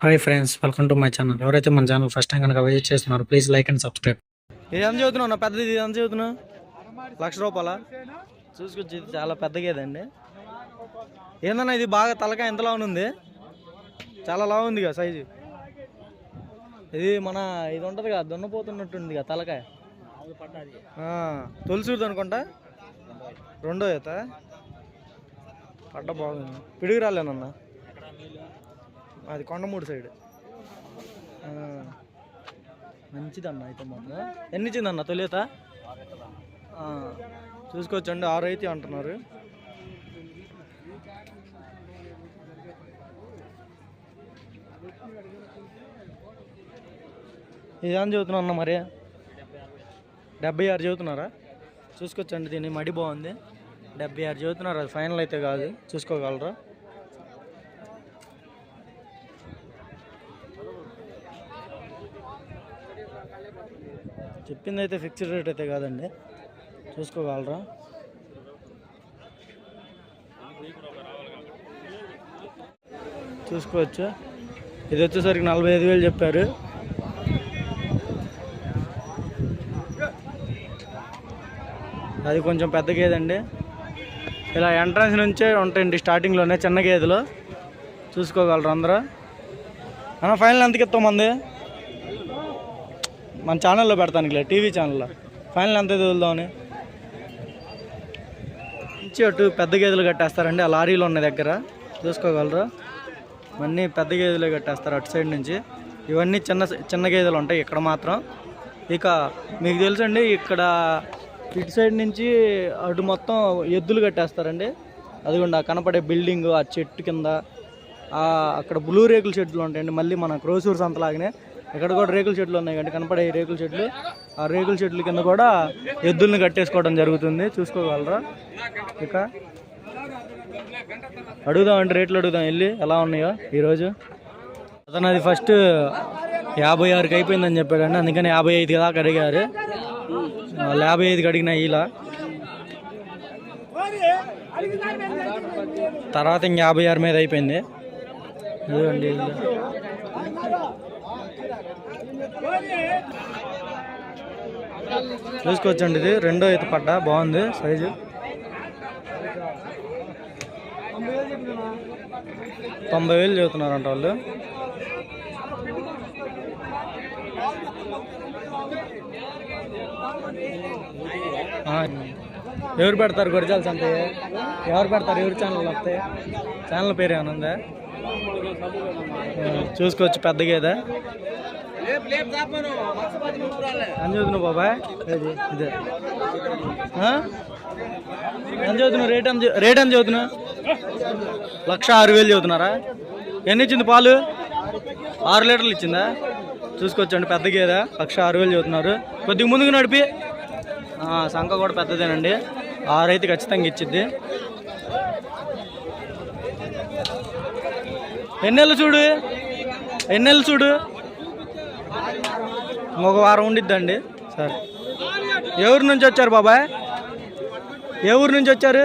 Hi friends welcome to my channel. ఎవరైతే మన channel first time కనుక విజిట్ చేస్తున్నారు ప్లీజ్ లైక్ అండ్ సబ్స్క్రైబ్. ఇది ఎంత చదువుతున్నావు? నా పెద్దది ఇది ఎంత చదువుతున్నావు? లక్ష రూపాయల? చూసుకొచ్చి ఇది చాలా పెద్దగేదండి. ఏందన్నా ఇది బాగా తలకాయ ఎంత ఉంది? చాలా లావు ఉంది కదా సైజు. ఇది మన ఇది ఉంటుంది కదా దున్నపోతున్నట్టుంది కదా తలకాయ. ఆ, తొలిసూరుది అనుకుంటా? రెండో ఈత. పడ్డ బాగుంది. పిడుగు రాలేనన్నా అది కొండమూడు సైడ్. మంచిదన్న అయితే మాత్రం. ఎన్ని ఇచ్చిందన్న తొలిత? చూసుకోవచ్చండి ఆరు అయితే అంటున్నారు. ఇదేం చదువుతున్నా అన్న మరి? డెబ్బై ఆరు చదువుతున్నారా? చూసుకోవచ్చండి దీన్ని మడి బాగుంది. డెబ్బై ఆరు చదువుతున్నారు అది ఫైనల్ అయితే కాదు. చూసుకోగలరా? చెప్పింది అయితే ఫిక్స్డ్ రేట్ అయితే కాదండి. చూసుకోగలరా? చూసుకోవచ్చు? ఇది వచ్చేసరికి నలభై ఐదు వేలు చెప్పారు. అది కొంచెం పెద్ద గేదండి ఇలా ఎంట్రన్స్ నుంచే ఉంటాయండి స్టార్టింగ్లోనే చిన్న గేదెలు. చూసుకోగలరు అందరూ? అన్న ఫైనల్ ఎంతకి ఇస్తాం మంది? మన ఛానల్లో పెడతాను ఇలా టీవీ ఛానల్లో. ఫైనల్ ఎంత వదులుదామని మంచి అటు పెద్ద గేదెలు కట్టేస్తారండి ఆ లారీలు ఉన్న దగ్గర. చూసుకోగలరు? ఇవన్నీ పెద్ద గేదెలు కట్టేస్తారు అటు సైడ్ నుంచి. ఇవన్నీ చిన్న చిన్న గేదెలు ఉంటాయి ఇక్కడ మాత్రం. ఇక మీకు తెలుసండి ఇక్కడ ఇటు సైడ్ నుంచి అటు మొత్తం ఎద్దులు కట్టేస్తారండి. అదిగోండి ఆ కనపడే బిల్డింగ్ ఆ చెట్టు కింద అక్కడ బ్లూ రేకుల చెట్లు ఉంటాయండి. మళ్ళీ మన క్రోసూర్ సంతలాగానే ఇక్కడ కూడా రేకుల చెట్లు ఉన్నాయి అంటే కనపడే రేకుల చెట్లు. ఆ రేకుల చెట్ల కింద కూడా ఎద్దుల్ని కట్టేసుకోవడం జరుగుతుంది. చూసుకోగలరా? ఇక అడుగుదాం అంటే రేట్లు అడుగుదాం. వెళ్ళి ఎలా ఉన్నాయో ఈరోజు? అతను అది ఫస్ట్ యాభై ఆరుకి అయిపోయిందని చెప్పాడండి అందుకని యాభై ఐదు దాకా అడిగారు. వాళ్ళు యాభై ఐదుకి అడిగిన ఇలా తర్వాత ఇంక యాభై ఆరు మీద అయిపోయింది. ఇదిగోండి చూసుకోవచ్చండి ఇది. రెండో అయితే పడ్డ. బాగుంది. సైజు. తొంభై వేలు చెబుతున్నారంట వాళ్ళు. ఎవరు పెడతారు గొరిజాల అంటే ఎవరు పెడతారు? ఎవరు ఛానల్ వస్తాయి? ఛానల్ పేరు ఏమైనా ఉందా? చూసుకోవచ్చు పెద్ద గేదె బాబాయ్. ఇది ఇదే. రేట్ ఎంత చదువు- రేట్ ఎంత చదువుతున్నావు లక్ష ఆరు వేలు చదువుతున్నారా? ఎన్ని ఇచ్చింది పాలు? ఆరు లీటర్లు ఇచ్చిందా? చూసుకోవచ్చండి పెద్ద గేదె. లక్ష ఆరు వేలు చదువుతున్నారు. కొద్దిగా ముందుకు నడిపి. సంఖ కూడా పెద్దదేనండి. ఆరు అయితే ఖచ్చితంగా ఇచ్చిద్ది. ఎన్నెళ్ళు చూడు? ఎన్నెళ్ళు చూడు? ఇంకొక వారం ఉండిద్దండి. సరే. ఏ ఊరు నుంచి వచ్చారు బాబాయ్? ఏ ఊరు నుంచి వచ్చారు?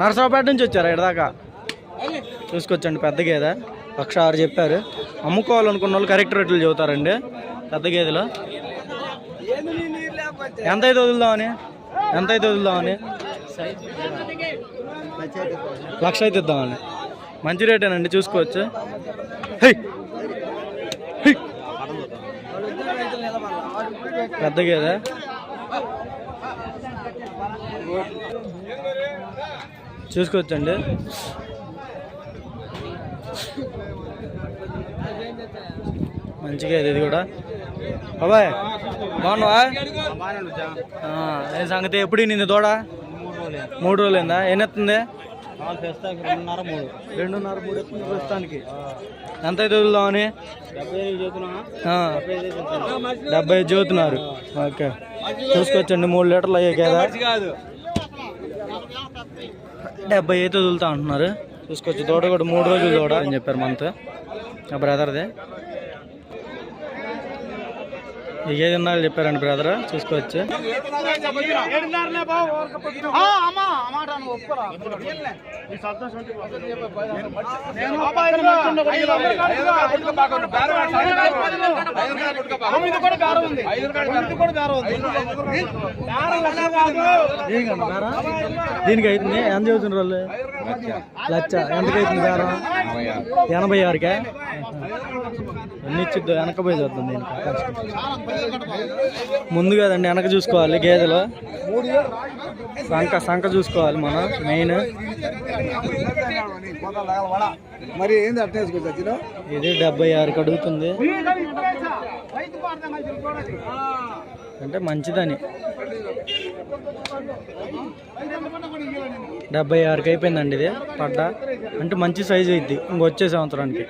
నరసరావుపేట నుంచి వచ్చారా ఇక్కడ దాకా చూసుకొచ్చండి పెద్ద గేదె. లక్ష ఆరు చెప్పారు. అమ్ముకోవాలనుకున్న వాళ్ళు కరెక్ట్ రేట్లు చెబుతారండి పెద్ద గేదెలు. ఎంత అయితే వదులుదామని? ఎంత అయితే వదులుదామని? లక్ష అయితే ఇద్దామని. మంచి రేటేనండి చూసుకోవచ్చు. హై! పెద్ద గేదె? చూసుకోవచ్చండి. మంచిగా ఇది ఇది కూడా. బాబాయ్ బాగున్నావా? ఏ సంగతి? ఎప్పుడు నింది దూడ మూడు రోజులు అయిందా రెండున్నర మూడు. రెండున్నర మూడు ప్రస్తుతానికి? ఎంత అయితే వదులుదామని? డెబ్బై ఐదు చదువుతున్నారు ఓకే. చూసుకోవచ్చండి మూడు లీటర్లు అయ్యే కదా. డెబ్బై అయితే వదులుతా అంటున్నారు. చూసుకోవచ్చు దూడ కూడా మూడు రోజులు దూడ అని చెప్పారు మనతో ఆ బ్రదర్దే ఇన్నాళ్ళు చెప్పారండి బ్రదర్ చూసుకోవచ్చు? దీనికి అవుతుంది. ఎంత చదువుతున్నారు వాళ్ళు లచ్చ ఎంతకు అవుతుంది బేరం? ఎనభై ఆరుకే? ఎన్ని ఇచ్చిద్దో వెనక పోయి చూద్దాం దీనికి. ముందు కదండి వెనక చూసుకోవాలి గేదెలు. సంక సంక చూసుకోవాలి మనం మెయిన్. మరి ఏంది అట్నే వేసుకొచ్చి ఇది డెబ్బై ఆరుకి అడుగుతుంది అంటే మంచిదని. డెబ్బై ఆరుకి అయిపోయిందండి ఇది పడ్డ. అంటే మంచి సైజు అయింది ఇంకొచ్చే సంవత్సరానికి.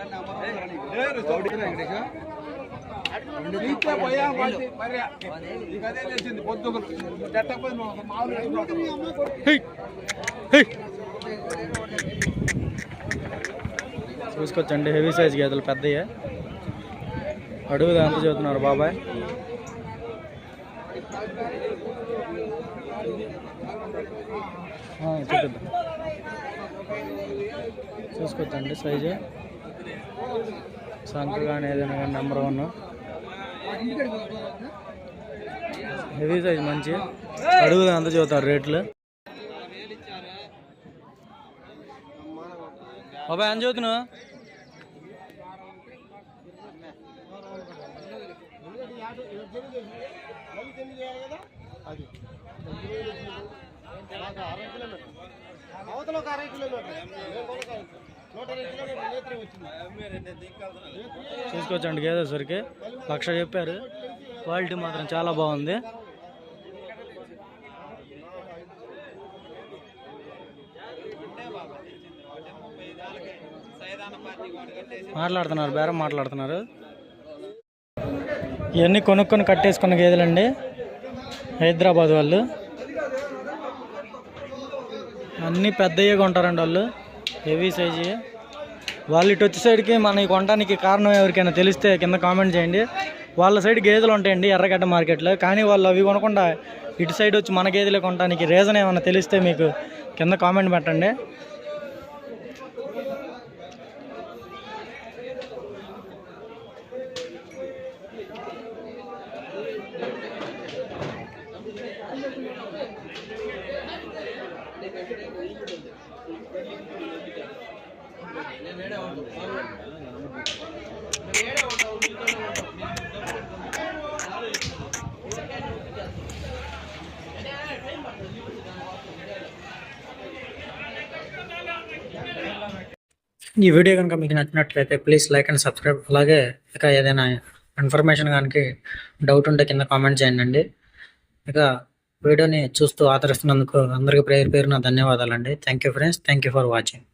హై! హై! చూసుకోవచ్చండి హెవీ సైజ్ గేదెలు పెద్దయ్యే. అడుగుదా ఎంత చదువుతున్నారు బాబాయ్? చూపిద్దాం. చూసుకోవచ్చండి సైజు సంఖ కానీ ఏదైనా కానీ నెంబర్ వన్ హెవీ సైజ్ మంచి. అడుగుదా అంత చదువుతారు రేట్లు? బాబాయ్ ఎంత చదువుతున్నావు చూసుకోవచ్చండి గేదేసరికి. లక్ష చెప్పారు. క్వాలిటీ మాత్రం చాలా బాగుంది. మాట్లాడుతున్నారు బేరం మాట్లాడుతున్నారు. ఇవన్నీ కొనుక్కొని కట్టేసుకున్న గేదెలండి. హైదరాబాద్ వాళ్ళు. అన్నీ పెద్దయ్యగా ఉంటారండి వాళ్ళు. Heavy size. వాళ్ళు ఇటు వచ్చే సైడ్కి మన ఈ కొనడానికి కారణం ఎవరికైనా తెలిస్తే కింద కామెంట్ చేయండి. వాళ్ళ సైడ్ గేదెలు ఉంటాయండి ఎర్రగడ్డ మార్కెట్లో. కానీ వాళ్ళు అవి కొనకుండా ఇటు సైడ్ వచ్చి మన గేదెలు కొనడానికి రీజన్ ఏమైనా తెలిస్తే మీకు కింద కామెంట్ పెట్టండి. ఈ వీడియో కనుక మీకు నచ్చినట్లయితే ప్లీజ్ లైక్ అండ్ సబ్స్క్రైబ్ అలాగే ఇక ఏదైనా ఇన్ఫర్మేషన్ కనుక డౌట్ ఉంటే కింద కామెంట్ చేయండి ఇక వీడియోని చూస్తూ ఆదరిస్తున్నందుకు అందరికీ పేరు పేరున ధన్యవాదాలండి. Thank you friends thank you for watching